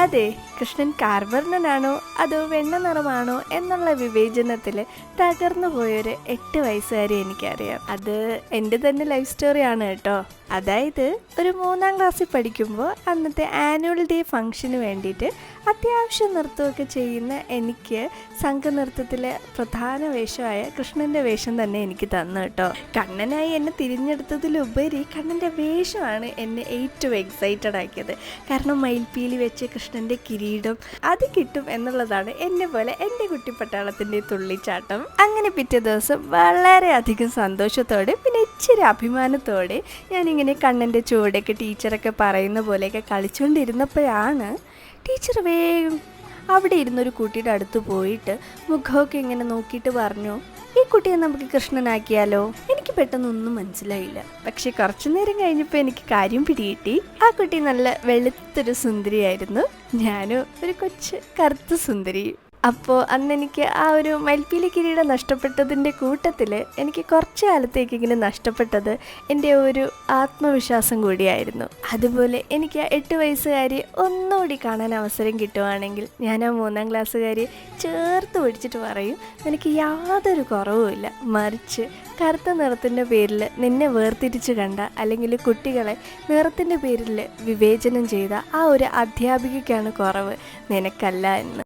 അതെ കൃഷ്ണൻ കാർവർണനാണോ അതോ വെണ്ണ നിറമാണോ എന്നുള്ള വിവേചനത്തിൽ തകർന്നു പോയൊരു എട്ട് വയസ്സുകാരി എനിക്കറിയാം. അത് എന്റെ തന്നെ ലൈഫ് സ്റ്റോറിയാണ് കേട്ടോ. അതായത് ഒരു മൂന്നാം ക്ലാസ്സിൽ പഠിക്കുമ്പോൾ അന്നത്തെ ആനുവൽ ഡേ ഫംഗ്ഷന് വേണ്ടിയിട്ട് അത്യാവശ്യം നൃത്തമൊക്കെ ചെയ്യുന്ന എനിക്ക് സംഘനൃത്തത്തിലെ പ്രധാന വേഷമായ കൃഷ്ണന്റെ വേഷം തന്നെ എനിക്ക് തന്നു കേട്ടോ. കണ്ണനായി എന്നെ തിരഞ്ഞെടുത്തതിലുപരി കണ്ണന്റെ വേഷമാണ് എന്നെ ഏറ്റവും എക്സൈറ്റഡ് ആക്കിയത്. കാരണം മയിൽപ്പീലി വെച്ച് കൃഷ്ണന്റെ കിരീടം അത് കിട്ടും എന്നുള്ളതാണ് എന്നെ പോലെ എന്റെ കുട്ടിപ്പട്ടാളത്തിന്റെ തുള്ളിച്ചാട്ടം. അങ്ങനെ പിറ്റേ ദിവസം വളരെയധികം സന്തോഷത്തോടെ പിന്നെ ഇച്ചിരി അഭിമാനത്തോടെ ഞാനിങ്ങനെ കണ്ണന്റെ ചുവടൊക്കെ ടീച്ചറൊക്കെ പറയുന്ന പോലെയൊക്കെ കളിച്ചുകൊണ്ടിരുന്നപ്പോഴാണ് ടീച്ചർ വേഗം അവിടെ ഇരുന്നൊരു കുട്ടിയുടെ അടുത്ത് പോയിട്ട് മുഖമൊക്കെ ഇങ്ങനെ നോക്കിയിട്ട് പറഞ്ഞു ഈ കുട്ടിയെ നമുക്ക് കൃഷ്ണനാക്കിയാലോ? പെട്ടെന്നൊന്നും മനസ്സിലായില്ല. പക്ഷെ കുറച്ചു നേരം കഴിഞ്ഞപ്പോൾ എനിക്ക് കാര്യം പിടികിട്ടി. ആ കുട്ടി നല്ല വെളുത്തൊരു സുന്ദരിയായിരുന്നു. ഞാനും ഒരു കൊച്ചു കറുത്ത സുന്ദരിയും. അപ്പോൾ അന്നെനിക്ക് ആ ഒരു മയിൽപ്പീലി കിരീടം നഷ്ടപ്പെട്ടതിന്റെ കൂട്ടത്തിൽ എനിക്ക് കുറച്ച് കാലത്തേക്ക് ഇങ്ങനെ നഷ്ടപ്പെട്ടത് എന്റെ ഒരു ആത്മവിശ്വാസം കൂടിയായിരുന്നു. അതുപോലെ എനിക്ക് ആ എട്ട് വയസ്സുകാരി ഒന്നുകൂടി കാണാൻ അവസരം കിട്ടുവാണെങ്കിൽ ഞാൻ ആ മൂന്നാം ക്ലാസ്സുകാരി ചേർത്ത് പിടിച്ചിട്ട് പറയും എനിക്ക് യാതൊരു കുറവുമില്ല മറിച്ച് കറുത്ത നിറത്തിന്റെ പേരിൽ നിന്നെ വേർതിരിച്ച് കണ്ട അല്ലെങ്കിൽ കുട്ടികളെ നിറത്തിന്റെ പേരിൽ വിവേചനം ചെയ്ത ആ ഒരു അധ്യാപികയ്ക്കാണ് കുറവ്. നിനക്കല്ല എന്ന്.